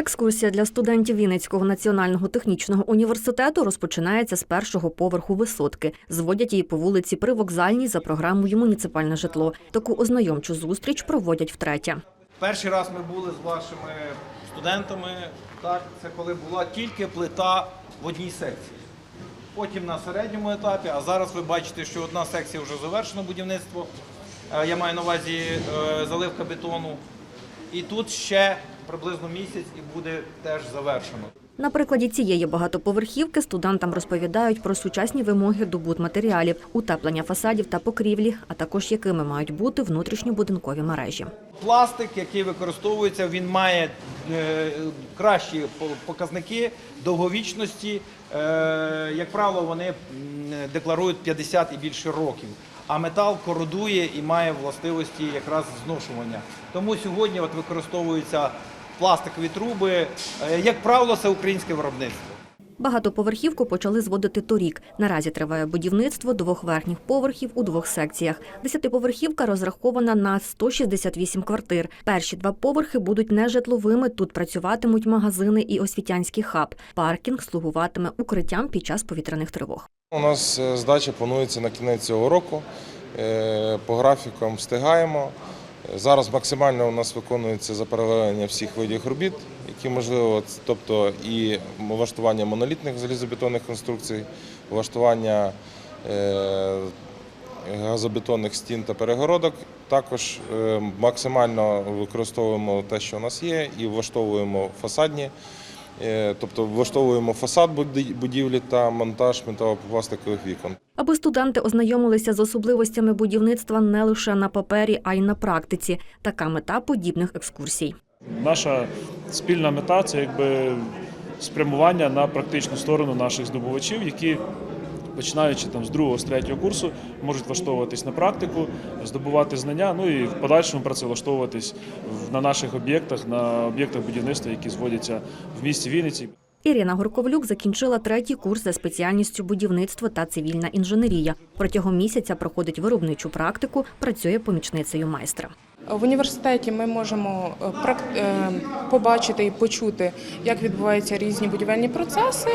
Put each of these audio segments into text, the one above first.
Екскурсія для студентів Вінницького національного технічного університету розпочинається з першого поверху висотки. Зводять її по вулиці Привокзальній за програмою Муніципальне житло. Таку ознайомчу зустріч проводять втретє. Перший раз ми були з вашими студентами, так, це коли була тільки плита в одній секції. Потім на середньому етапі, а зараз ви бачите, що одна секція вже завершено будівництво. Е, Я маю на увазі е, заливка бетону. І тут ще приблизно місяць і буде теж завершено. На прикладі цієї багатоповерхівки студентам розповідають про сучасні вимоги до будматеріалів, утеплення фасадів та покрівлі, а також якими мають бути внутрішньобудинкові мережі. Пластик, який використовується, він має е, кращі по- показники довговічності. Е, як правило, вони декларують 50 і більше років. А метал кородує і має властивості якраз зношування. Тому сьогодні от використовуються пластикові труби. Е, як правило, це українське виробництво. Багатоповерхівку почали зводити торік. Наразі триває будівництво двох верхніх поверхів у двох секціях. Десятиповерхівка розрахована на 168 квартир. Перші два поверхи будуть нежитловими. Тут працюватимуть магазини і освітянський хаб. Паркінг слугуватиме укриттям під час повітряних тривог. У нас е, здача планується на кінець цього року. Е, По графікам встигаємо. Зараз максимально у нас виконується запаралелення всіх видів робіт, які можливо, тобто і влаштування монолітних залізобетонних конструкцій, влаштування е, газобетонних стін та перегородок. Також е, максимально використовуємо те, що у нас є, і влаштовуємо фасадні. Е, Тобто влаштовуємо фасад будівлі та монтаж металопластикових вікон. Аби студенти ознайомилися з особливостями будівництва не лише на папері, а й на практиці. Така мета подібних екскурсій. Наша спільна мета це якби спрямування на практичну сторону наших здобувачів, які починаючи там з другого з третього курсу можуть влаштовуватись на практику, здобувати знання, ну і в подальшому працевлаштовуватись на наших об'єктах, на об'єктах будівництва, які зводяться в місті Вінниці. Ірина Горковлюк закінчила третій курс за спеціальністю будівництво та цивільна інженерія. Протягом місяця проходить виробничу практику, працює помічницею майстра. В університеті ми можемо е, прак- е, побачити і почути, як відбуваються різні будівельні процеси.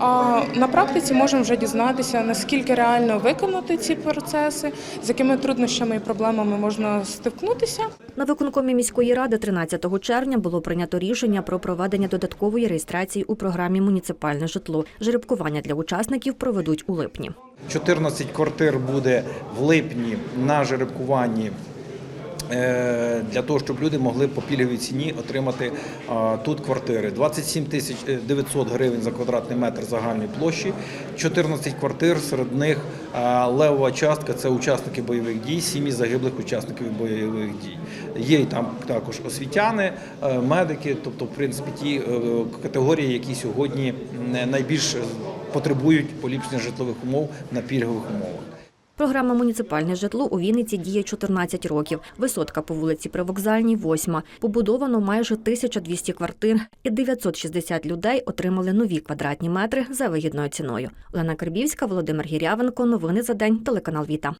А на практиці можемо вже дізнатися, наскільки реально виконати ці процеси, з якими труднощами і проблемами можна стикнутися. На виконкомі міської ради 13 червня було прийнято рішення про проведення додаткової реєстрації у програмі Муніципальне житло. Жеребкування для учасників проведуть у липні. 14 квартир буде в липні на жеребкуванні. Е, Для того, щоб люди могли по пільговій ціні отримати тут квартири. 27 тисяч е, 900 гривень за квадратний метр загальної площі, 14 квартир, серед них левова частка це учасники бойових дій, сім'ї загиблих учасників бойових дій. Є там також освітяни, е, медики, тобто, в принципі, ті е, категорії, які сьогодні найбільш потребують поліпшення житлових умов на пільгових умовах. Програма Муніципальне житло у Вінниці діє 14 років. Висотка по вулиці Привокзальній – восьма. Побудовано майже 1200 квартир, і 960 людей отримали нові квадратні метри за вигідною ціною. Олена Карбівська, Володимир Гірявенко. Новини за день. Телеканал Віта.